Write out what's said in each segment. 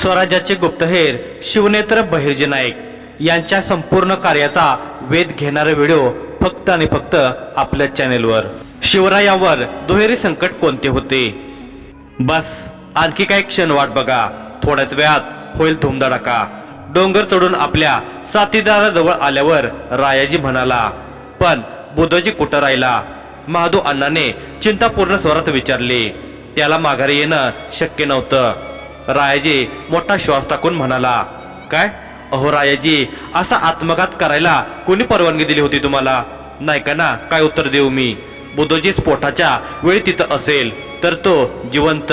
स्वराज्याचे गुप्तहेर शिवनेत्र बहिर्जी नाईक यांच्या संपूर्ण कार्याचा वेध घेणारा व्हिडिओ फक्त आणि फक्त आपल्या चॅनेलवर. शिवरायावर दुहेरी संकट कोणते होते? बस आणखी काही क्षण वाट बघा. थोड्याच वेळात होईल धुमधडाका. डोंगर चढून आपल्या साथीदाराजवळ आल्यावर रायाजी म्हणाला पण बुद्धजी कुठं राहिला? महादू अण्णाने चिंतापूर्ण स्वरात विचारले. त्याला माघारी येणं शक्य नव्हतं. रायाजी मोठा श्वास टाकून म्हणाला काय? अहो रायाजी असा आत्मघात करायला कोणी परवानगी दिली होती तुम्हाला? नाही का ना? काय उत्तर देऊ मी? बुद्धजी स्फोटाच्या वेळी तिथं असेल तर तो जिवंत.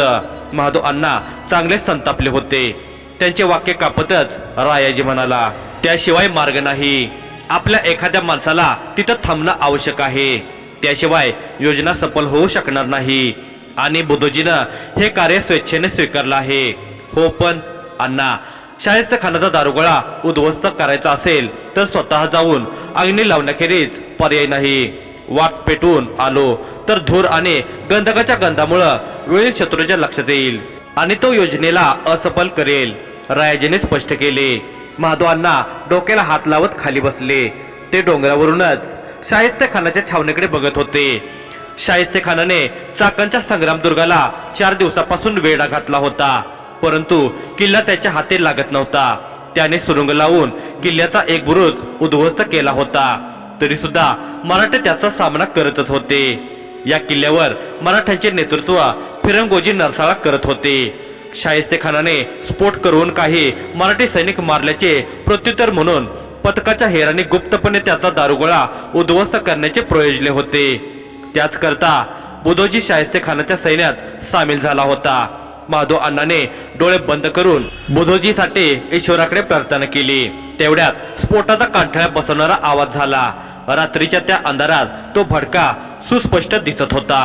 महादो अण्णा चांगलेच संतापले होते. त्यांचे वाक्य कापतच रायाजी म्हणाला त्याशिवाय मार्ग नाही. आपल्या एखाद्या माणसाला तिथं थांबणं आवश्यक आहे. त्याशिवाय योजना सफल होऊ शकणार नाही. आणि बुद्धजीनं हे कार्य स्वेच्छेने स्वीकारलं आहे. हो पण अण्णा शाहिस्त खानाचा दारुगोळा उद्ध्वस्त करायचा असेल तर स्वतः जाऊन अग्नी लावण्याखेरीज पर्याय नाही. वाट पेटून आलो तर धूर आणि गंधकाच्या गंधामुळं वेळी शत्रूच्या लक्षात येईल आणि तो योजनेला असफल करेल रायाजीने स्पष्ट केले. महादवांना डोक्याला हात लावत खाली बसले. ते डोंगरावरूनच शाहिस्त खानाच्या छावणीकडे बघत होते. शाहिस्ते खानाने चाकणच्या संग्राम दुर्गाला चार दिवसापासून वेढा घातला होता. परंतु किल्ला त्याच्या हाती लागत नव्हता. त्याने सुरुंग लावून किल्ल्याचा एक बुरुज उद्ध्वस्त केला होता. तरी सुद्धा मराठे त्याचा सामना करतच होते. या किल्ल्यावर मराठ्यांचे नेतृत्व फिरंगोजी नरसाळा करत होते. शाहिस्ते खानाने स्फोट करून काही मराठी सैनिक मारल्याचे प्रत्युत्तर म्हणून पथकाच्या हेराने गुप्तपणे त्याचा दारुगोळा उद्ध्वस्त करण्याचे प्रयोजले होते. त्याच करता बुधोजी शाहिस्ते खानाच्या सैन्यात सामील झाला होता. माधव अण्णाने डोळे बंद करून बुधोजीसाठी ईश्वराकडे प्रार्थना केली. तेवढ्यात स्फोटाचा कांठळ्या बसवणारा आवाज झाला. रात्रीच्या त्या अंधारात तो भडका सुस्पष्ट दिसत होता.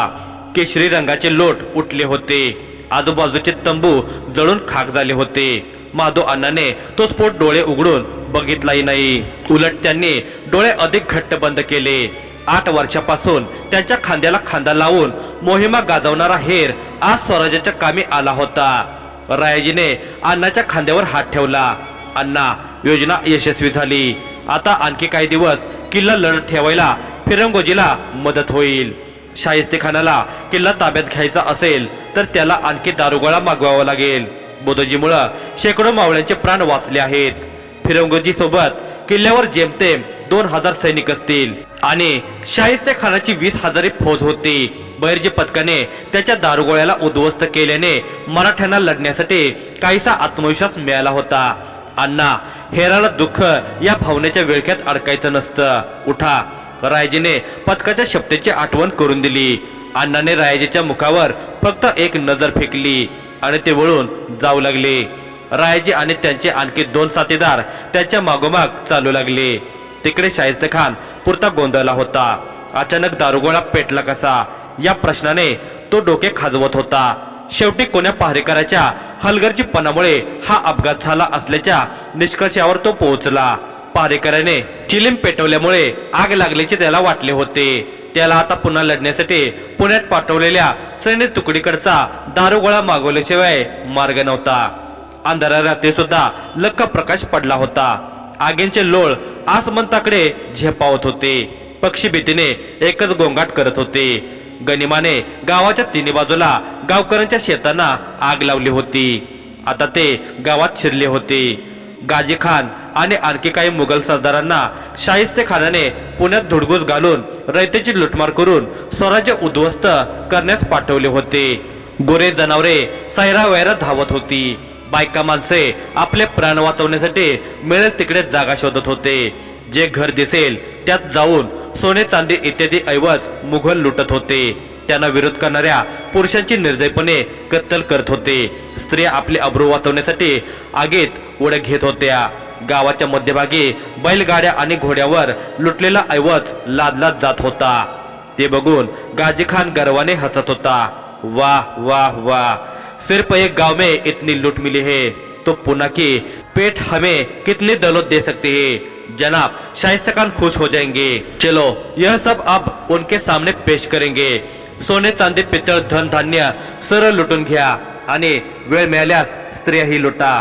केशरी रंगाचे लोट उठले होते. आजूबाजूचे तंबू जळून खाक झाले होते. माधव अण्णाने तो स्फोट डोळे उघडून बघितलाही नाही. उलट त्यांनी डोळे अधिक घट्ट बंद केले. आठ वर्षापासून त्यांच्या खांद्याला खांदा लावून मोहिमा गाजवणारा हेर आज स्वराज्याच्या कामी आला होता. रायाजीने अण्णाच्या खांद्यावर हात ठेवला. अण्णा योजना यशस्वी झाली. आता आणखी काही दिवस किल्ला लढत ठेवायला फिरंगोजीला मदत होईल. शाहिस्ते खानाला किल्ला ताब्यात घ्यायचा असेल तर त्याला आणखी दारुगोळा मागवावा लागेल. बोधोजीमुळं शेकडो मावळ्यांचे प्राण वाचले आहेत. फिरंगोजी सोबत किल्ल्यावर जेमतेम दोन हजार सैनिक असतील. आणि शाहिस्ते खानाची वीस हजारी फौज होती. बैरजी पथकाने त्याच्या दारुगोळ्याला उद्ध्वस्त केल्याने मराठ्यांना लढण्यासाठी काहीसा आत्मविश्वास मिळाला होता. अण्णा हेराला दुःख या भावनेच्या विळख्यात अडकायचं नसतं. उठा. रायजीने पथकाच्या शब्दाची आठवण करून दिली. अण्णाने रायजीच्या मुखावर फक्त एक नजर फेकली आणि ते वळून जाऊ लागले. रायजी आणि त्यांचे आणखी दोन साथीदार त्यांच्या मागोमाग चालू लागले. तिकडे शाहिस्ते खान पुरता गोंधळला होता. अचानक दारुगोळा पेटला कसा? या प्रश्नाने तो डोके खाजवत होता. शेवटी कोण्या पहारेकराच्या हलगर्जीपणामुळे हा अपघात झाला असल्याच्या निष्कर्षावर तो पोहोचला. पहारेकराने चिलीम पेटवल्यामुळे आग लागल्याचे त्याला वाटले होते. त्याला आता पुन्हा लढण्यासाठी पुण्यात पाठवलेल्या सैन्य तुकडीकडचा दारुगोळा मागवल्याशिवाय मार्ग नव्हता. अंधारा रात्री सुद्धा लक्क प्रकाश पडला होता. आगींचे लोळ आसमंताकडे झेपावत होते. पक्षी भीतीने एकच गोंगाट करत होते. गनिमाने गावाच्या तिन्ही बाजूला गावकऱ्यांच्या शेतांना आग लावली होती. आता ते गावात शिरले होते. गाजी खान आणि आणखी काही मुघल सरदारांना शाहिस्ते खानाने पुण्यात धुडगूस घालून रयतेची लुटमार करून स्वराज्य उद्ध्वस्त करण्यास पाठवले होते. गोरे जनावरे सैरा वैरा धावत होती. बायका माणसे आपले प्राण वाचवण्यासाठी मिळेल तिकडे जागा शोधत होते. जे घर दिसेल त्यात जाऊन सोने चांदी इत्यादी ऐवज मुघल लुटत होते. त्यांना विरोध करणाऱ्या पुरुषांची निर्दयपणे कत्तल करत होते. स्त्रिया आपले अब्रू वाचवण्यासाठी आगीत उड्या घेत होत्या. गावाच्या मध्यभागी बैलगाड्या आणि घोड्यावर लुटलेला ऐवज लादला जात होता. ते बघून गाजी खान गर्वाने हसत होता. वा वा वा. सिर्फ एक गांव में इतनी लूट मिली है। तो पुना की पेट हमें कितनी दौलत दे सकती है? जनाब शाइस्ता खान खुश हो जाएंगे। चलो यह सब अब उनके सामने पेश करेंगे। सोने चांदी पितळ धन धान्य सरळ लुटून घ्या। आणि वेळ मिळाल्यास स्त्रियाही लुटा।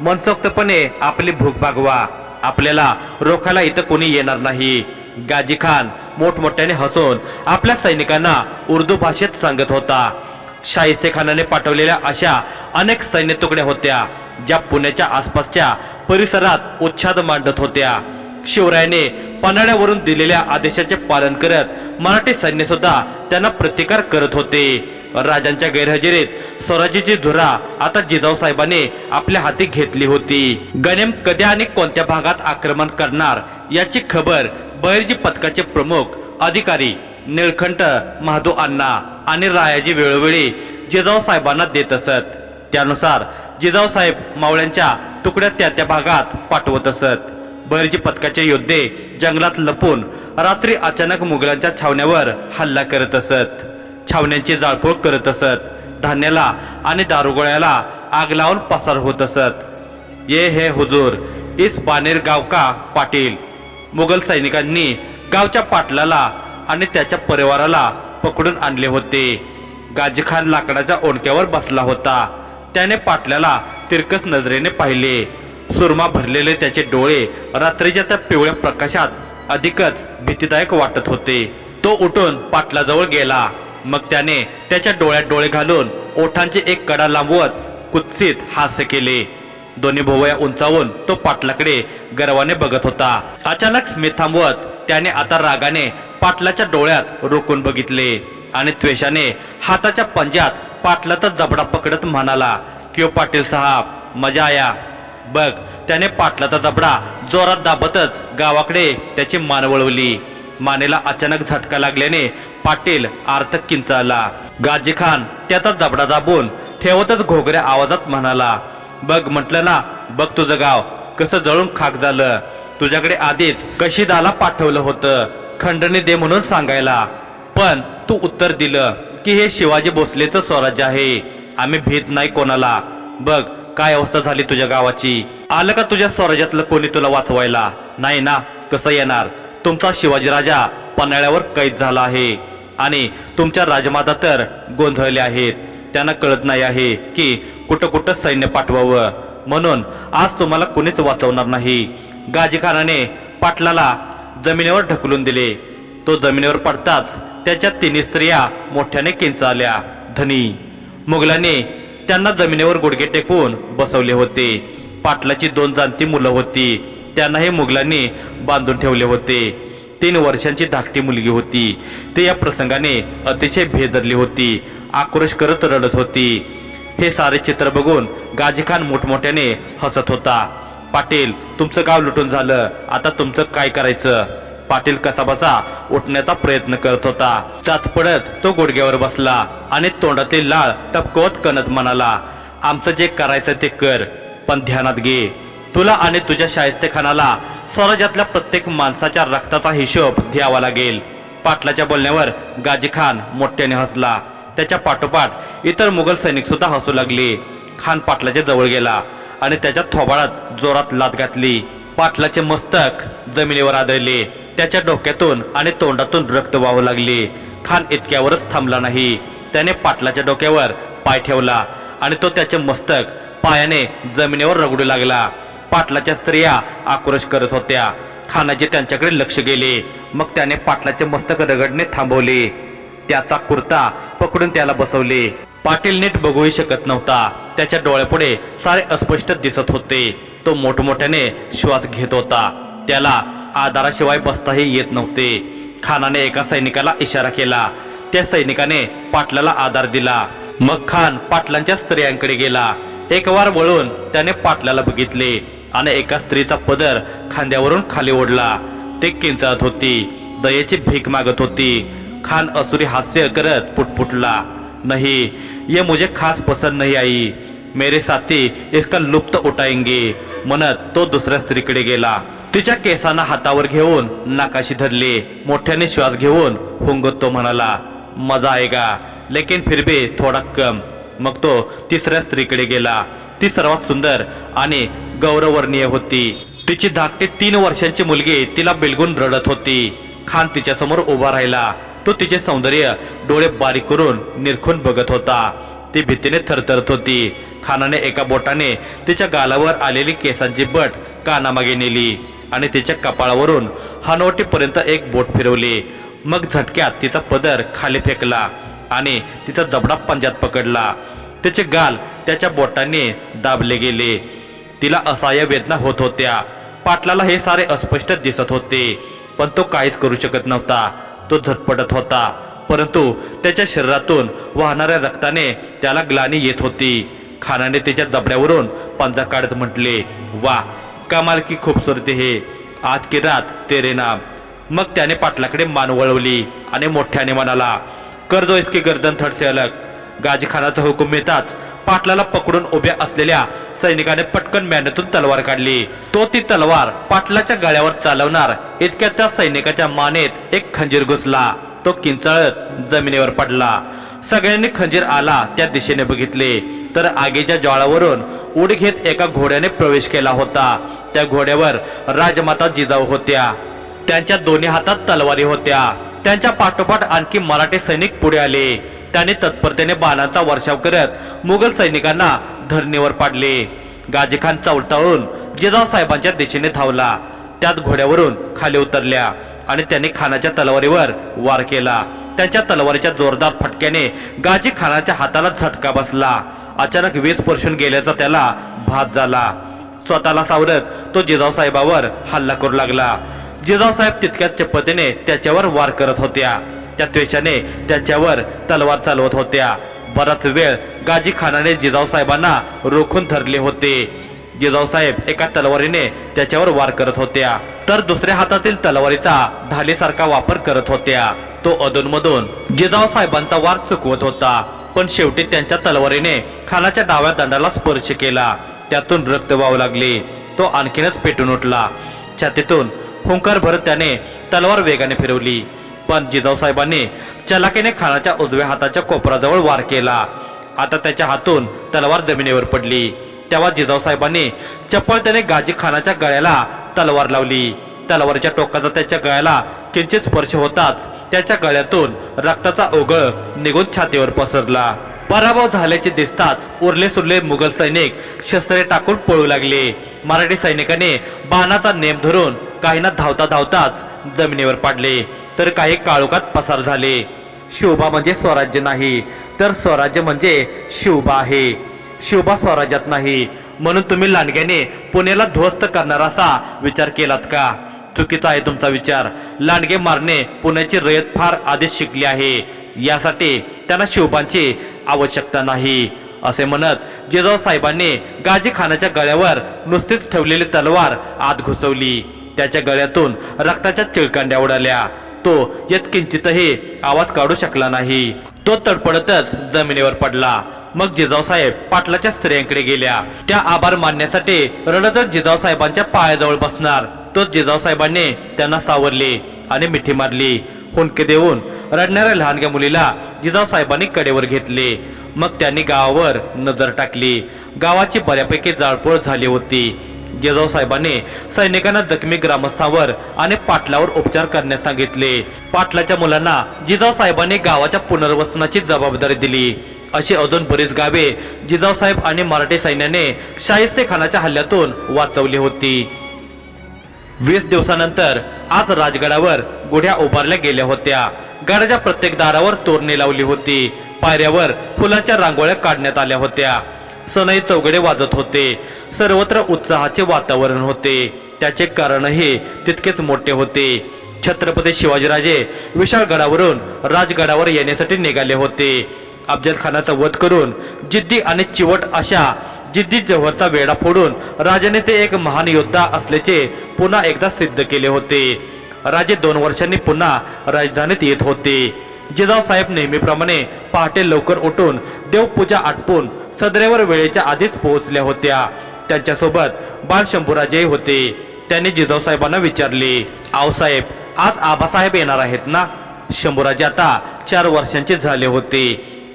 मनसोक्तपणे आपली भूक भागवा। आपल्याला रोखायला इथं कोणी येणार नाही। गाजी खान मोठमोठ्याने हसून आपल्या सैनिकांना उर्दू भाषेत सांगत होता। शाहिस्ते खानाने पाठवलेल्या अशा अनेक सैन्य तुकड्या होत्या ज्या पुण्याच्या आसपासच्या परिसरात उच्छाद मांडत होत्या. शिवरायाने पन्हाळ्यावरून दिलेल्या आदेशाचे पालन करत मराठी सैन्य सुद्धा त्यांना प्रतिकार करत होते. राजांच्या गैरहजेरीत स्वराज्याची धुरा आता जिजाऊ साहेबांनी आपल्या हाती घेतली होती. गणेम कधी आणि कोणत्या भागात आक्रमण करणार याची खबर बहिर्जी पथकाचे प्रमुख अधिकारी निळखंठ महादू अण्णा आणि रायाजी वेळोवेळी जिजाऊ साहेबांना देत असत. त्यानुसार जिजाऊ साहेब मावळ्यांच्या तुकड्या त्या त्या भागात पाठवत असत. बहिरजी पथकाचे योद्धे जंगलात लपून रात्री अचानक मुघलांच्या छावण्यावर हल्ला करत असत. छावण्यांची जाळपोळ करत असत. धान्याला आणि दारुगोळ्याला आग लावून पसार होत असत. ये हे हुजूर इस बानेर गाव का पाटील? मुघल सैनिकांनी गावच्या पाटलाला आणि त्याच्या परिवाराला पकडून आणले होते. गाजीखान लाकडाच्या ओणक्यावर बसला होता. त्याने पाटल्याला तिरकस नजरेने पाहिले. सुरमा भरलेले त्याचे डोळे रात्रीच्या त्या पिवळ्या प्रकाशात अधिकच भीतीदायक वाटत होते. तो उठून पाटलाजवळ गेला. मग त्याने त्याच्या डोळ्यात डोळे घालून ओठांचे एक कडा लांबवत कुत्सित हास्य केले. दोन्ही भोवया उंचावून तो पाटलाकडे गर्वाने बघत होता. अचानक स्मित थांबवत त्याने आता रागाने पाटलाच्या डोळ्यात रोखून बघितले आणि त्वेषाने हाताच्या पंजात पाटलाचा जबडा पकडत म्हणाला किओ पाटील साहेब मजा आया. बघ त्याने पाटलाचा जबडा जोरात दाबतच गावाकडे त्याची मान वळवली. मानेला अचानक झटका लागल्याने पाटील आर्थ किंचाळला. गाजी खान त्याचा जबडा दाबून ठेवतच घोगऱ्या आवाजात म्हणाला बघ म्हटलं ना बघ तुझं गाव कसं जळून खाक झालं. तुझ्याकडे आधीच कशीदाला पाठवलं होतं. खंडणी दे म्हणून सांगायला. पण तू उत्तर दिलं की हे शिवाजी भोसलेचं स्वराज्य आहे. आम्ही भीत नाही कोणाला. बघ काय अवस्था झाली तुझ्या गावाची? आलं का तुझ्या स्वराज्यातलं कोणी तुला वाचवायला? नाही ना कसं येणार? तुमचा शिवाजी राजा पन्हाळ्यावर कैद झाला आहे. आणि तुमच्या राजमाता तर गोंधळल्या आहेत. त्यांना कळत नाही आहे की कुठं कुठं सैन्य पाठवावं. म्हणून आज तुम्हाला कुणीच वाचवणार नाही. गाजीखानाने पाटलाला जमिनीवर ढकलून दिले. तो जमिनीवर पडताच त्याच्या तिन्ही स्त्रिया मोठ्याने किंचाळल्या. धनी मुघलाने त्यांना जमिनीवर गुडघे टेकवून बसवले होते. पाटलाची दोन जाणती मुलं होती. त्यांनाही मुघलांनी बांधून ठेवले होते. तीन वर्षांची धाकटी मुलगी होती. ते या प्रसंगाने अतिशय भेदरली होती. आक्रोश करत रडत होती. हे सारे चित्र बघून गाजीखान मोठमोठ्याने हसत होता. पाटील तुमचं गाव लुटून झालं. आता तुमचं काय करायचं? पाटील कसाबसा उठण्याचा प्रयत्न करत होता. चाच पडत तो गुडघ्यावर बसला आणि तोंडातील लाळ टपकवत कणत म्हणाला आमचं जे करायचं ते कर पण ध्यानात घे. तुला आणि तुझ्या शाहिस्तेखानाला स्वराज्यातल्या प्रत्येक माणसाच्या रक्ताचा हिशोब द्यावा लागेल. पाटलाच्या बोलण्यावर गाजी खान मोठ्याने हसला. त्याच्या पाठोपाठ इतर मुघल सैनिक सुद्धा हसू लागले. खान पाटलाच्या जवळ गेला. आणि त्याच्या थोबाळात जोरात लात घातली. पाटलाचे मस्तक जमिनीवर आदळले. त्याच्या डोक्यातून आणि तोंडातून रक्त वाहू लागले. खान इतक्यावरच थांबला नाही. त्याने पाटलाच्या डोक्यावर पाय ठेवला आणि तो त्याचे मस्तक पायाने जमिनीवर रगडू लागला. पाटलाच्या स्त्रिया आक्रोश करत होत्या. खानाचे त्यांच्याकडे लक्ष गेले. मग त्याने पाटलाचे मस्तक रगडणे थांबवले. त्याचा कुर्ता पकडून त्याला बसवले. पाटील नीट बघूही शकत नव्हता. त्याच्या डोळ्यापुढे सारे अस्पष्ट दिसत होते. तो मोठमोठ्याने श्वास घेत होता. त्याला आधाराशिवाय बसताही येत नव्हते. खानाने एका सैनिकाला इशारा केला. त्या सैनिकाने पाटलाला आधार दिला. मग खान पाटलांच्या स्त्रियांकडे गेला. एक वार वळून त्याने पाटलाला बघितले आणि एका स्त्रीचा पदर खांद्यावरून खाली ओढला. ते किंचाळत होती. दयेची भीक मागत होती. खान असुरी हास्य करत पुटपुटला. नाही ये मुझे खास पसंद नहीं आई। मेरे साथी इसका लुप्त उठाएंगे। म्हणत तो दुसऱ्या स्त्रीकडे गेला। तिच्या केसांना हातावर घेऊन नाकाशी धरले। मोठ्याने श्वास घेऊन हुंगत तो म्हणाला मजा आएगा लेकिन फिर भी थोडा कम. मग तो तिसऱ्या स्त्रीकडे गेला। ती सर्वात सुंदर आणि गौरवर्णीय होती। तिची धाकटी तीन वर्षांची मुलगी तिला बिलगून रडत होती। खान तिच्यासमोर उभा राहिला। तो तिचे सौंदर्य डोळे बारीक करून निरखून बघत होता. ती भीतीने थरथरत होती. खानाने एका बोटाने तिच्या गालावर आलेली केसांची बट कानामागे नेली आणि तिच्या कपाळावरून हनवटीपर्यंत एक बोट फिरवली. मग झटक्यात तिचा पदर खाली फेकला आणि तिचा जबडा पंजात पकडला. तिचे गाल त्याच्या बोटांनी दाबले गेले. तिला असहाय्य वेदना होत होत्या. पाटलाला हे सारे अस्पष्ट दिसत होते पण तो काहीच करू शकत नव्हता. तो झटपटत होता. परंतु त्याच्या शरीरातून वाहणाऱ्या रक्ताने त्याला ग्लानी येत होती. खानाने त्याच्या जबड्यावरून पंजा काढत म्हटले वा कमाल की खूबसूरती हे. आज की रात तेरे नाम. मग त्याने पाटलाकडे मान वळवली आणि मोठ्याने म्हणाला कर दो इसकी गर्दन थडसे अलग. गाजीखानाचा हुकूम मिळताच पाटलाला पकडून उभ्या असलेल्या सैनिकाने पटकन मॅनेतून तलवार काढली. तो ती तलवार पाटलाच्या गळ्यावर चालवणार. इतक्यात त्या सैनिकाच्या मानेत एक खंजीर घुसला. तो किंचाळत जमिनीवर पडला. सगळ्यांनी खंजीर आला त्या दिशेने बघितले. तर आगीच्या ज्वाळावरून उडी घेत एका घोड्याने प्रवेश केला होता. त्या घोड्यावर राजमाता जिजाऊ होत्या. त्यांच्या दोन्ही हातात तलवारी होत्या. त्यांच्या पाठोपाठ आणखी मराठी सैनिक पुढे आले. त्याने तत्परतेने बाणांचा वर्षाव करत मुघल सैनिकांना धरणीवर पाडले. गाजीखान चावटाळून जिजाऊ साहेबांच्या दिशेने धावला. त्यात घोड्यावरून खाली उतरल्या आणि त्यांनी खानाच्या तलवारीवर वार केला. त्यांच्या तलवारीच्या जोरदार फटक्याने गाजी खानाच्या हाताला झटका बसला. अचानक वीज स्पर्शून गेल्याचा त्याला भात झाला. स्वतःला सावरत तो जिजाऊ साहेबावर हल्ला करू लागला. जिजाऊ साहेब तितक्याच चपतीने त्याच्यावर वार करत होत्या. त्या त्वेषाने त्याच्यावर तलवार चालवत होत्या. बराच वेळ गाजी खानाने जिजाऊसाहेबांना रोखून धरले होते. जिजाऊसाहेब एका तलवारीने त्याच्यावर वार करत होत्या. तर दुसऱ्या हातातील तलवारीचा ढालीसारखा वापर करत होत्या. तो अधूनमधून जिजाऊसाहेबांचा वार चुकवत होता. पण शेवटी त्यांच्या तलवारीने खानाच्या डाव्या दंडाला स्पर्श केला. त्यातून रक्त वाहू लागले. तो आणखीनच पेटून उठला. छातीतून हुंकार भरत त्याने तलवार वेगाने फिरवली. पण जिजाऊसाहेबांनी चलाकीने खानाच्या उजव्या हाताच्या कोपराजवळ वार केला. आता त्याच्या हातून तलवार जमिनीवर पडली. तेव्हा जिजाऊ साहेबांनी त्याने गाजी खानाच्या गळ्याला तलवार लावली. तलवारीच्या टोकाचा त्याच्या गळ्याला किंचित स्पर्श होताच त्याच्या गळ्यातून रक्ताचा ओघळ निघून छातीवर पसरला. पराभव झाल्याचे दिसताच उरले सुरले मुघल सैनिक शस्त्रे टाकून पळू लागले. मराठी सैनिकाने बाणाचा नेम धरून काहींना धावता धावताच जमिनीवर पाडले. तर काही काळोखात पसार झाले. शोभा म्हणजे स्वराज्य नाही. तर स्वराज्य म्हणजे शोभा आहे. शोभा स्वराज्यात नाही. म्हणून तुम्ही लांडग्याने पुण्याला ध्वस्त करणार असा विचार केलात का? चुकीचा आहे तुमचा विचार. लांडगे मारणे पुण्याची रयत फार आधीच शिकली आहे. यासाठी त्यांना शोभांची आवश्यकता नाही. असे म्हणत जिजाऊ साहेबांनी गाजी खानाच्या गळ्यावर नुसतीच ठेवलेली तलवार आत घुसवली. त्याच्या गळ्यातून रक्ताच्या चिळकांड्या उडाल्या. तो यत्किंचितही आवाज काढू शकला नाही. तो तडपडतच जमिनीवर पडला. मग जिजाऊ साहेब पाटलाच्या स्त्रियांकडे गेल्या. त्या आभार मानण्यासाठी रडतच जिजाऊ साहेबांच्या पायाजवळ बसणार. तोच जिजाऊ साहेबांनी त्यांना सावरले आणि मिठी मारली. हुंडके देऊन रडणाऱ्या लहानग्या मुलीला जिजाऊ साहेबांनी कडेवर घेतले. मग त्यांनी गावावर नजर टाकली. गावाची बऱ्यापैकी जाळपोळ झाली होती. जिजाऊ साहेबांनी सैनिकांना जखमी ग्रामस्थावर आणि पाटलावर उपचार करण्यास सांगितले. पाटलाच्या मुलांना जिजाऊ साहेबांनी गावाच्या पुनर्वसनाची जबाबदारी दिली. अशी अजून बरीच गावे जिजाऊ साहेब आणि मराठी सैन्याने शाहिस्ते खानाच्या हल्ल्यातून वाचवली होती. वीस दिवसानंतर आज राजगडावर गुढ्या उभारल्या गेल्या होत्या. गडाच्या प्रत्येक दारावर तोरणे लावली होती. पायऱ्यावर फुलांच्या रांगोळ्या काढण्यात आल्या होत्या. सनई चौघडे वाजत होते. सर्वत्र उत्साहाचे वातावरण होते. त्याचे कारणही तितकेच मोठे होते. छत्रपती शिवाजीराजे विशाळगडावरून राजगडावर येण्यासाठी निघाले होते. अफजल खानाचा वध करून जिद्दी आणि चिवट अशा जिद्दी जव्हरचा वेढा फोडून राजाने ते एक महान योद्धा असल्याचे पुन्हा एकदा सिद्ध केले होते. राजे दोन वर्षांनी पुन्हा राजधानीत येत होते. जिजाऊ साहेब नेहमीप्रमाणे पहाटे लवकर उठून देवपूजा आटपून सदरेवर वेळेच्या आधीच पोहोचल्या होत्या. त्यांच्यासोबत बाल शंभूराजेही होते. त्यांनी जिजाऊ साहेबांना विचारले आऊसाहेब आज आबासाहेब येणार आहेत ना? शंभूराजे आता चार वर्षांचे झाले होते.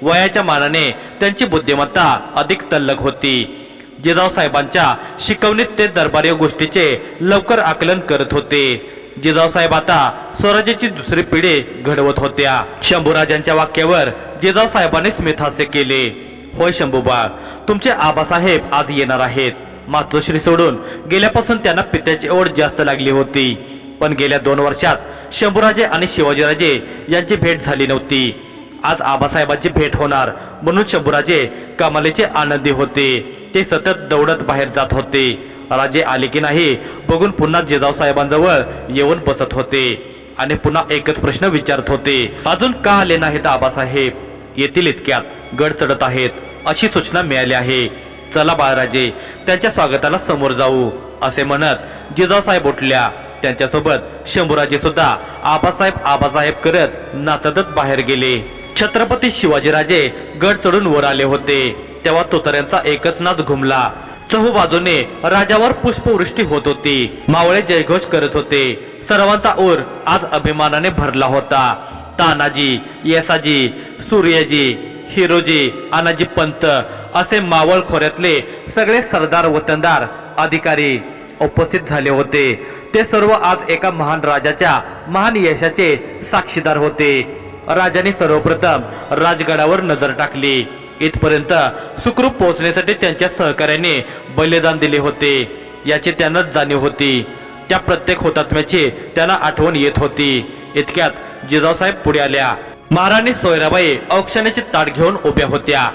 वयाच्या मानाने त्यांची बुद्धिमत्ता अधिक तल्लक होती. जिजाऊ साहेबांच्या शिकवणीत ते दरबारी गोष्टीचे लवकर आकलन करत होते. जिजाऊ साहेब आता स्वराज्याची दुसरी पिढी घडवत होत्या. शंभूराजांच्या वाक्यावर जिजाऊ साहेबांनी स्मितहास्य केले. होय शंभूबा तुमचे आबासाहेब आज येणार आहेत. मातोश्री सोडून गेल्यापासून त्यांना पित्याची ओढ जास्त लागली होती. पण गेल्या दोन वर्षात शंभूराजे आणि शिवाजीराजे यांची भेट झाली नव्हती. आज आबासाहेबांची भेट होणार म्हणून शंभूराजे कमालीचे आनंदी होते. ते सतत दौडत बाहेर जात होते. राजे आले की नाही बघून पुन्हा जिजाऊ साहेबांजवळ येऊन बसत होते. आणि पुन्हा एकच प्रश्न विचारत होते अजून का आले नाहीत आबासाहेब? येतील इतक्यात गड चढत आहेत. अशी सूचना मिळाली आहे. चला बाळराजे त्यांच्या स्वागताला समोर जाऊ असे म्हणत जिजासाहेब उठल्या. त्यांच्यासोबत शंभूराजे सुद्धा आबासाहेब आबासाहेब करत नाचतच बाहेर गेले. छत्रपती शिवाजीराजे गड चढून वर आले होते. तेव्हा तोतऱ्यांचा एकच नाच घुमला. चहू बाजूने राजावर पुष्पवृष्टी होत होती. मावळे जयघोष करत होते. सर्वांचा ओर आज अभिमानाने भरला होता. तानाजी येसाजी सूर्यजी हिरोजी आनाजी पंत असे मावळ खोऱ्यातले सगळे सरदार वतनदार अधिकारी उपस्थित झाले होते. ते सर्व आज एका महान राजाच्या महान यशाचे साक्षीदार होते. राजाने सर्वप्रथम राजगडावर नजर टाकली. इथपर्यंत सुखरूप पोहोचण्यासाठी त्यांच्या सहकार्याने बलिदान दिले होते. याची त्यांना जाणीव होती. त्या प्रत्येक हुतात्म्याची त्यांना आठवण येत होती. इतक्यात जिजाऊसाहेब पुढे आल्या. महाराणी सोयराबाई औक्षणाची ताट घेऊन उभ्या होत्या.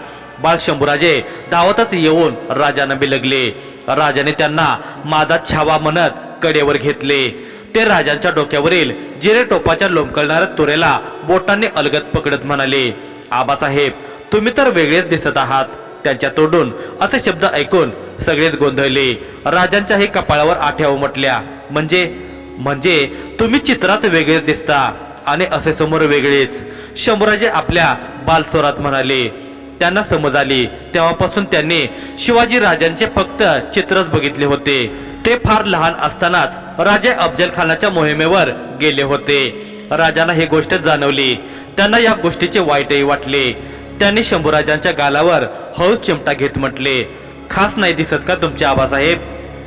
बाळ शंभूराजे धावतच येऊन राजांना बिलगले. राजाने त्यांना माझा छावा म्हणत कडेवर घेतले. ते राजांच्या डोक्यावरील जिरे टोपाच्या लोंबकळणाऱ्या तुरेला बोटांनी अलगत पकडत म्हणाले आबासाहेब तुम्ही तर वेगळेच दिसत आहात. त्यांच्या तोडून असे शब्द ऐकून सगळेच गोंधळले. राजांच्याही कपाळावर आठ्या उमटल्या. म्हणजे म्हणजे तुम्ही चित्रात वेगळेच दिसता आणि असे समोर वेगळेच. शंभूराजे आपल्या बालस्वरात म्हणाले. त्यांना समज आली. तेव्हापासून त्यांनी शिवाजी राजांचे फक्त चित्रच बघितले होते. ते फार लहान असतानाच राजे अफजल खानाच्या मोहिमेवर गेले होते. राजांना ही गोष्ट जाणवली. त्यांना या गोष्टीचे वाईटही वाटले. त्यांनी शंभूराजांच्या गालावर हळूच चिमटा घेत म्हटले खास नाही दिसत का तुमचे आबासाहेब?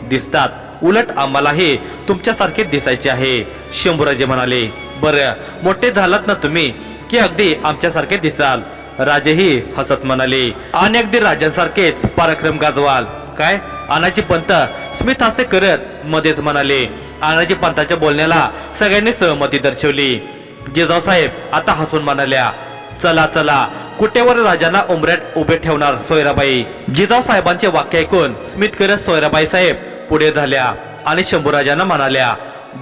दिसतात. उलट आम्हालाही तुमच्यासारखे दिसायचे आहे शंभूराजे म्हणाले. बर मोठे झालात ना तुम्ही? की अगदी आमच्यासारखे दिसाल. राजेही हसत म्हणाले आणि अगदी राजांसारखेच पराक्रम गाजवाल. काय? आनाची पंत? स्मित असे करत मध्येच म्हणाले आनाजी पंताच्या बोलण्याला सगळ्यांनी सहमती दर्शवली. जिजाऊ साहेब आता हसून म्हणाल्या चला चला कुठेवर राजांना उमऱ्यात उभे ठेवणार सोयराबाई? जिजाऊ साहेबांचे वाक्य ऐकून स्मित करत सोयराबाई साहेब पुढे झाल्या आणि शंभूराजांना म्हणाल्या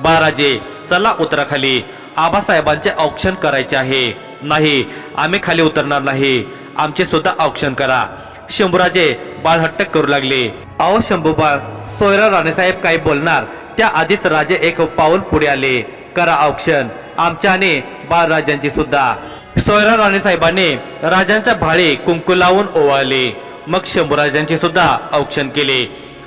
बाराजे चला उतराखाली. आबासाहेबांचे औक्षण करायचे आहे. नाही आम्ही खाली उतरणार नाही. आमचे सुद्धा औक्षण करा. शंभूराजे बाळहट्ट करू लागले. अहो शंभूबाळ सोयरा राणेसाहेब काय बोलणार. त्या आधीच राजे एक पाऊल पुढे आले. करा औक्षण. आमच्या आणि बाळराजांची सुद्धा. सोयरा राणेसाहेबांनी राजांच्या भाळे कुंकू लावून ओवाळले. मग शंभूराजांचे सुद्धा औक्षण केले.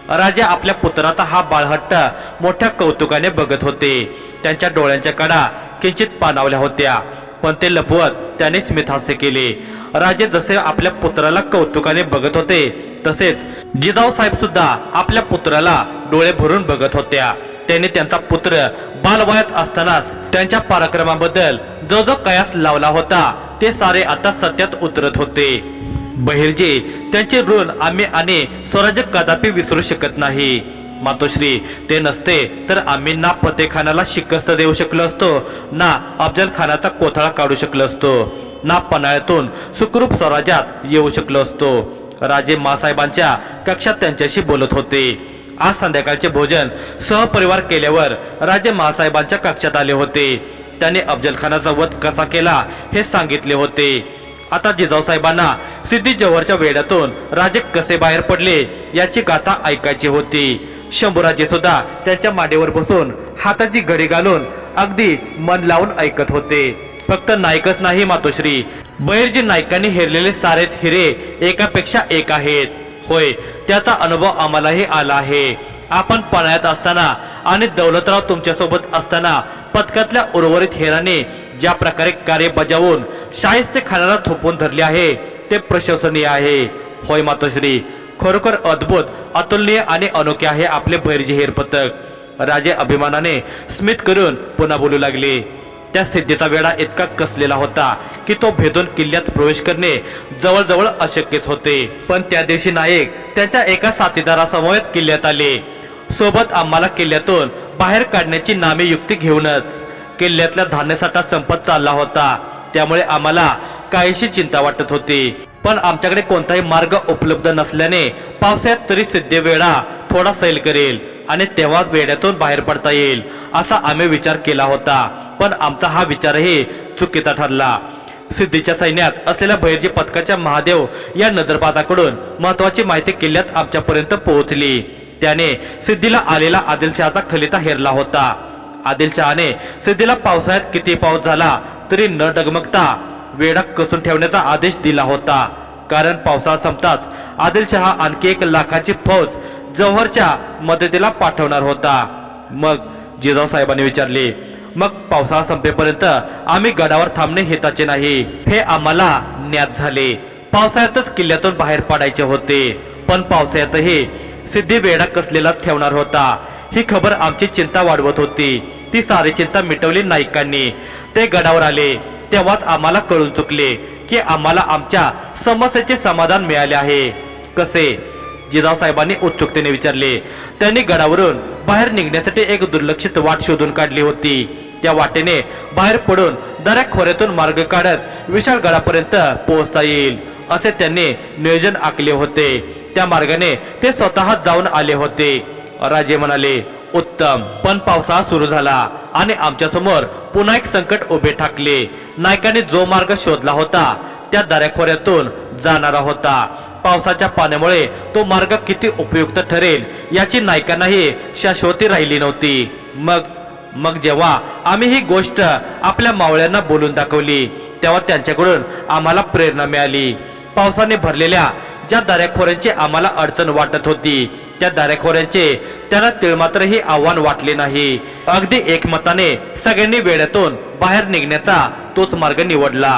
राजे आपल्या पुत्राचा हा बाळहट्ट मोठ्या कौतुकाने बघत होते. त्यांच्या डोळ्यांच्या कडा किंचित पाणावल्या होत्या. पण ते लपवत त्याने स्मितहास्य केले. राजे जसे आपल्या पुत्राला कौतुकाने बघत होते तसेच जिजाऊ साहेब सुद्धा आपल्या पुत्राला डोळे भरून बघत होत्या. त्यांनी त्यांचा पुत्र बालवयात असतानाच त्यांच्या पराक्रमाबद्दल जो जो कयास लावला होता. ते सारे आता सत्यात उतरत होते. बहिर्जी त्यांचे ऋण आम्ही आणि स्वराज्य कदापि विसरू शकत नाही. मातोश्री ते नसते तर आम्ही ना फतेखानाला शिकस्त देऊ शकलो असतो ना अफजल खानाचा कोथळा काढू शकलो असतो ना पन्हाळ्यातून सुखरूप स्वराज्यात येऊ शकलो असतो. राजे मासाहेबांच्या कक्षात त्यांच्याशी बोलत होते. आज संध्याकाळचे भोजन सहपरिवार केल्यावर राजे मासाहेबांच्या कक्षात आले होते. त्यांनी अफजल खानाचा वध कसा केला हे सांगितले होते. आता जिजाऊ साहेबांना सिद्धी जवळच्या वेड्यातून राजे कसे बाहेर पडले याची गाथा ऐकायची होती. शंभूराजे सुद्धा त्यांच्या मांडीवर बसून हाताची घडी घालून अगदी मन लावून ऐकत होते. फक्त नायकच नाही मातोश्री बैरजी नायकांनी हेरलेले सारेच हिरे एकापेक्षा एक आहेत. होय त्याचा अनुभव आम्हालाही आला आहे. आपण पाण्यात असताना आणि दौलतराव तुमच्यासोबत असताना पथकातल्या उर्वरित हेराने ज्या प्रकारे कार्य बजावून शाहिस्ते खाण्याला थोपवून धरले आहे ते प्रशंसनीय आहे. होय मातोश्री खरोखर अद्भुत अतुलनीय आणि अनोखे आहे आपले भैरजी हेर पथक. राजे अभिमानाने स्मित करून पुन्हा बोलू लागले त्या सिद्धीचा वेळा इतका कसलेला होता की तो भेदून किल्ल्यात प्रवेश करणे जवळजवळ अशक्यच होते. पण त्या दिवशी नायक त्यांच्या एका साथीदारासमवेत किल्ल्यात आले. सोबत आम्हाला किल्ल्यातून बाहेर काढण्याची नामे युक्ती घेऊनच किल्ल्यातल्या धान्यसाठा संपत चालला होता. त्यामुळे आम्हाला काहीशी चिंता वाटत होती. पण आमच्याकडे कोणताही मार्ग उपलब्ध नसल्याने पावसाळ्यात तरी सिद्धे वेळा थोडा सैल करेल आणि तेव्हाच वेड्यातून बाहेर पडता येईल असा आम्ही विचार केला होता. पण आमचा हा विचारही चुकीचा ठरला. सिद्धीच्या सैन्यात असलेल्या बहिर्जी पथकाच्या महादेव या नजरबाजाकडून महत्वाची माहिती किल्ल्यात आमच्यापर्यंत पोहोचली. त्याने सिद्धीला आलेला आदिलशहाचा खलिता हेरला होता. आदिलशहाने सिद्धीला पावसाळ्यात किती पाऊस झाला तरी न डगमगता वेढा कसून ठेवण्याचा आदेश दिला होता. कारण पावसाळा संपताच आदिलशहा आणखी एक लाखाची फौज जव्हरच्या मदतीला पाठवणार होता. मग जिजाऊ साहेबांनी विचारले मग पावसाळा संपेपर्यंत आम्ही गडावर थांबणे हिताचे नाही. हे आम्हाला ज्ञात झाले. पावसाळ्यातच किल्ल्यातून बाहेर पडायचे होते. पण पावसाळ्यातही सिद्धी वेढा कसलेलाच ठेवणार होता. ही खबर आमची चिंता वाढवत होती. ती सारी चिंता मिटवली नाईकांनी. ते गडावर आले. तेव्हाच आम्हाला कळून चुकले की आम्हाला आमच्या समस्येचे समाधान मिळाले आहे. कसे? जिजाऊसाहेबांनी उत्सुकतेने विचारले. त्यांनी गडावरून बाहेर निघण्यासाठी एक दुर्लक्षित वाट शोधून काढली होती. त्या वाटेने बाहेर पडून दऱ्या खोऱ्यातून मार्ग काढत विशाळ गडापर्यंत पोहोचता येईल असे त्यांनी नियोजन आखले होते. त्या मार्गाने ते स्वतः जाऊन आले होते. राजे म्हणाले उत्तम पण पावसाळा सुरू झाला. आणि आमच्यासमोर पुन्हा एक संकट उभे ठाकले. नायकाने जो मार्ग शोधला होता त्या दऱ्याखोऱ्यातून जाणारा होता. पावसाच्या पाण्यामुळे तो मार्ग किती उपयुक्त ठरेल याची नायकांनाही शाश्वती राहिली नव्हती. मग मग जेव्हा आम्ही ही गोष्ट आपल्या मावळ्यांना बोलून दाखवली तेव्हा त्यांच्याकडून आम्हाला प्रेरणा मिळाली. पावसाने भरलेल्या ज्या दऱ्याखोऱ्यांची आम्हाला अडचण वाटत होती त्या दारेखोऱ्यांचे. त्यांना तिळमात्रही आव्हान वाटले नाही. अगदी एकमताने सगळ्यांनी वेड्यातून बाहेर निघण्याचा तोच मार्ग निवडला.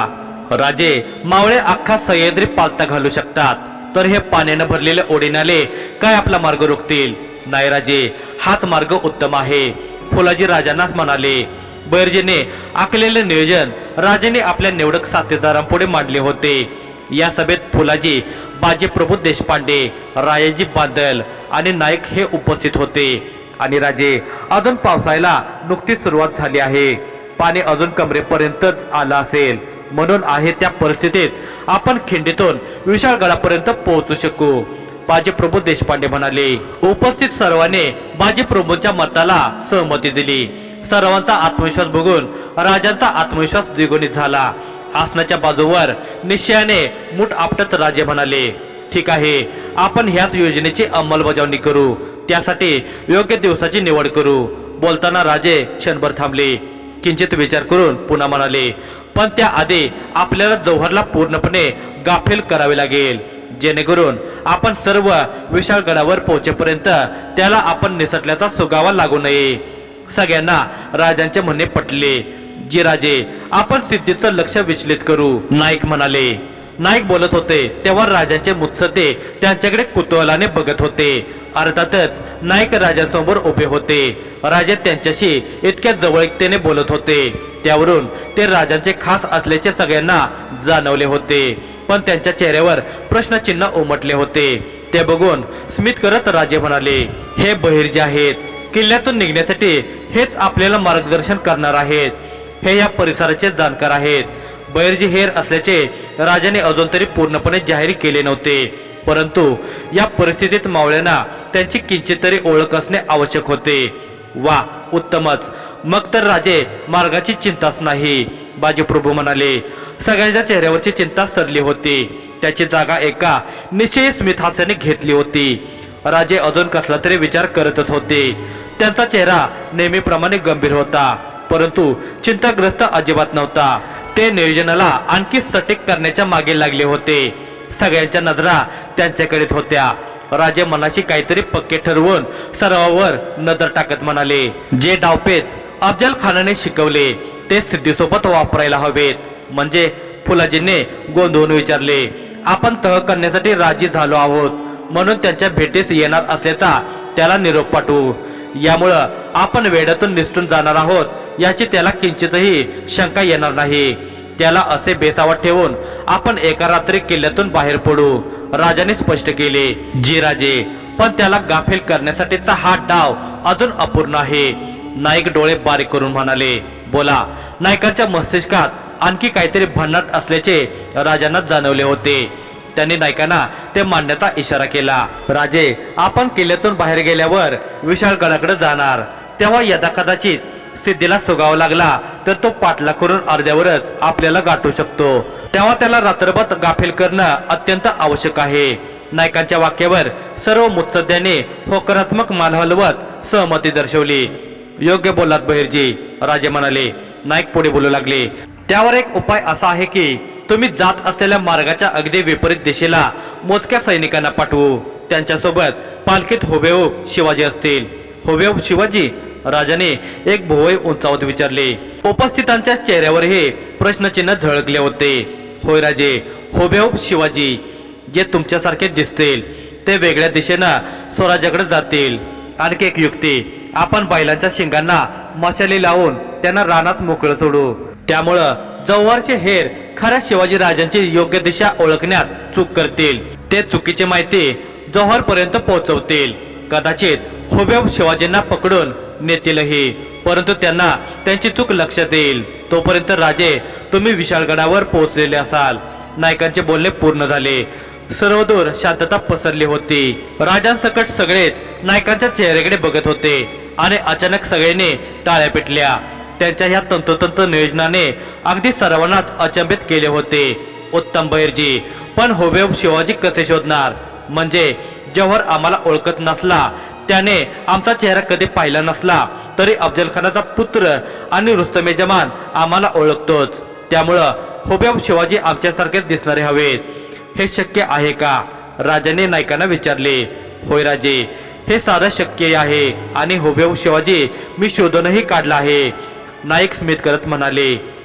राजे मावळे अख्खा सह्याद्री पालता घालू शकतात. तर हे पाण्यानं भरलेले ओढीनाले काय आपला मार्ग रोखतील? नाही राजे हाच मार्ग उत्तम आहे. फुलाजी राजांनाच म्हणाले बैरजीने आखलेले नियोजन राजाने आपल्या निवडक साथीदारांपुढे मांडले होते. या सभेत फुलाजी बाजी प्रभू देशपांडे रायाजी बादल आणि नाईक हे उपस्थित होते. आणि राजे अजून पावसाळ्याला नुकतीच सुरुवात झाली आहे. पाणी अजून कमरेपर्यंतच आलं असेल. म्हणून आहे त्या परिस्थितीत आपण खिंडीतून विशाळगडापर्यंत पोहोचू शकू. बाजी प्रभू देशपांडे म्हणाले उपस्थित सर्वांनी बाजी प्रभूंच्या मताला सहमती दिली. सर्वांचा आत्मविश्वास बघून राजांचा आत्मविश्वास द्विगुणित झाला. आसनाच्या बाजूवर निश्चयाने मुठ आपटत राजे म्हणाले ठीक आहे आपण ह्याच योजनेची अंमलबजावणी करू. त्यासाठी योग्य दिवसाची निवड करू. बोलताना राजे क्षणभर थांबले. किंचित विचार करून पुन्हा म्हणाले पण त्याआधी आपल्याला जव्हरला पूर्णपणे गाफेल करावे लागेल. जेणेकरून आपण सर्व विशाळगडावर पोहोचेपर्यंत त्याला आपण निसटल्याचा सुगावा लागू नये. सगळ्यांना राजांचे म्हणणे पटले. जी राजे आपण सिद्धीचं लक्ष विचलित करू. नाईक म्हणाले नाईक बोलत होते तेव्हा राजांचे मुत्सते त्यांच्याकडे कुतूहलाने बघत होते. अर्थातच नाईक राजासमोर उभे होते. राजे त्यांच्याशी इतक्या जवळतेने बोलत होते. त्यावरून ते राजांचे खास असल्याचे सगळ्यांना जाणवले होते. पण त्यांच्या चेहऱ्यावर प्रश्नचिन्ह उमटले होते. ते बघून स्मित करत राजे म्हणाले हे बहिर्जे आहेत. किल्ल्यातून निघण्यासाठी हेच आपल्याला मार्गदर्शन करणार आहेत. हे या परिसराचे जाणकार आहेत. बैरजी हेर असल्याचे राजाने अजून तरी पूर्णपणे जाहीर केले नव्हते. परंतु या परिस्थितीत मावळ्यांना त्यांची किंचित तरी ओळख असणे आवश्यक होते. वा उत्तमच. मग तर राजे मार्गाची चिंताच नाही. बाजीप्रभू म्हणाले सगळ्यांच्या चेहऱ्यावरची चिंता सरली होती. त्याची जागा एका निश्चय स्मित हास्याने घेतली होती. राजे अजून कसला तरी विचार करतच होते. त्यांचा चेहरा नेहमीप्रमाणे गंभीर होता. परंतु चिंताग्रस्त अजिबात नव्हता. ते नियोजनाला आणखी सटीक करण्याच्या मागे लागले होते. सगळ्यांच्या नजरा त्यांच्याकडेच होत्या. राजे मनाशी काहीतरी पक्के ठरवून सर्वावर नजर टाकत म्हणाले जे डावपेच अफजल खानाने शिकवले ते सिद्धीसोबत वापरायला हवेत. म्हणजे फुलाजींनी गोंधळून विचारले आपण तह करण्यासाठी राजी झालो आहोत. म्हणून त्यांच्या भेटीस येणार असल्याचा त्याला निरोप पाठवू. यामुळं आपण वेड्यातून निसटून जाणार आहोत. याची त्याला किंचितही शंका येणार नाही. त्याला असे बेसावत ठेवून आपण एका रात्री किल्ल्यातून बाहेर पडू राजाने स्पष्ट केले. जी राजे पण त्याला गाफील करण्यासाठीचा हा डाव अजून अपूर्ण आहे. नाईक डोळे बारीक करून म्हणाले बोला नायकाच्या मस्तिष्कात आणखी काहीतरी भन्नाट असल्याचे राजांना जाणवले होते. त्यांनी नायकांना ते मांडण्याचा इशारा केला. राजे आपण किल्ल्यातून बाहेर गेल्यावर विशाळगडाकडे जाणार. तेव्हा यदा कदाचित सिद्धीला सुगावा लागला तर तो पाटला करून अर्ध्यावरच आपल्याला गाठू शकतो. तेव्हा त्याला रात्रभर गाफील करणं अत्यंत आवश्यक आहे. नायकांच्या वाक्यावर सर्व मुत्सद्याने होकारात्मक मान हलवत सहमती दर्शवली. योग्य बोललात बहिर्जी राजे म्हणाले. नाईक पुढे बोलू लागले. त्यावर एक उपाय असा आहे की तुम्ही जात असलेल्या मार्गाच्या अगदी विपरीत दिशेला मोजक्या सैनिकांना पाठवू. त्यांच्यासोबत पालखीत हुबेहूब शिवाजी असतील. हुबेहूब शिवाजी राजाने एक भोवय उंचावत विचारले उपस्थितांच्या चेहऱ्यावर हे प्रश्नचिन्ह झळकले होते. होय राजे हुबेहूब शिवाजी जे तुमच्यासारखे दिसतील ते वेगळ्या दिशेनं स्वराज्याकडे जातील. आणखी एक युक्ती आपण बैलांच्या शिंगांना मशाली लावून त्यांना रानात मोकळं सोडू. त्यामुळं जव्हारचे हेर खऱ्या शिवाजी राजांची योग्य दिशा ओळखण्यात चूक करतील. ते चुकीची माहिती जव्हार पर्यंत पोहोचवतील. कदाचित हुबेहूब शिवाजींना पकडून नेतीलही. परंतु त्यांना त्यांची चूक लक्षात येईल. तोपर्यंत राजे तुम्ही विशाळगडावर पोहोचलेले असाल. नायकांचे बोलणे पूर्ण झाले. सर्वदूर शांतता पसरली होती. राजांसकट सगळेच नायकांच्या चेहऱ्याकडे बघत होते आणि अचानक सगळ्यांनी टाळ्या पेटल्या. त्यांच्या ह्या तंतोतंत नियोजनाने अगदी सर्वांनाच अचंबित केले होते. उत्तम बहिर्जी पण हुबेहूब शिवाजी कसे शोधणार? म्हणजे जव्हर आम्हाला ओळखत नसला त्याने आमचा चेहरा कधी पाहिला नसला तरी अफजल खानाचा पुत्र आणि रुस्तमे जमान आम्हाला ओळखतोच. त्यामुळं हुबेहूब शिवाजी आमच्यासारखेच दिसणारे हवेत. हे शक्य आहे का? राजाने नायकांना विचारले. होय राजे हे साधं शक्य आहे आणि हुबेहूब शिवाजी मी शोधूनही काढला आहे. नाईक स्मित करत म्हणाले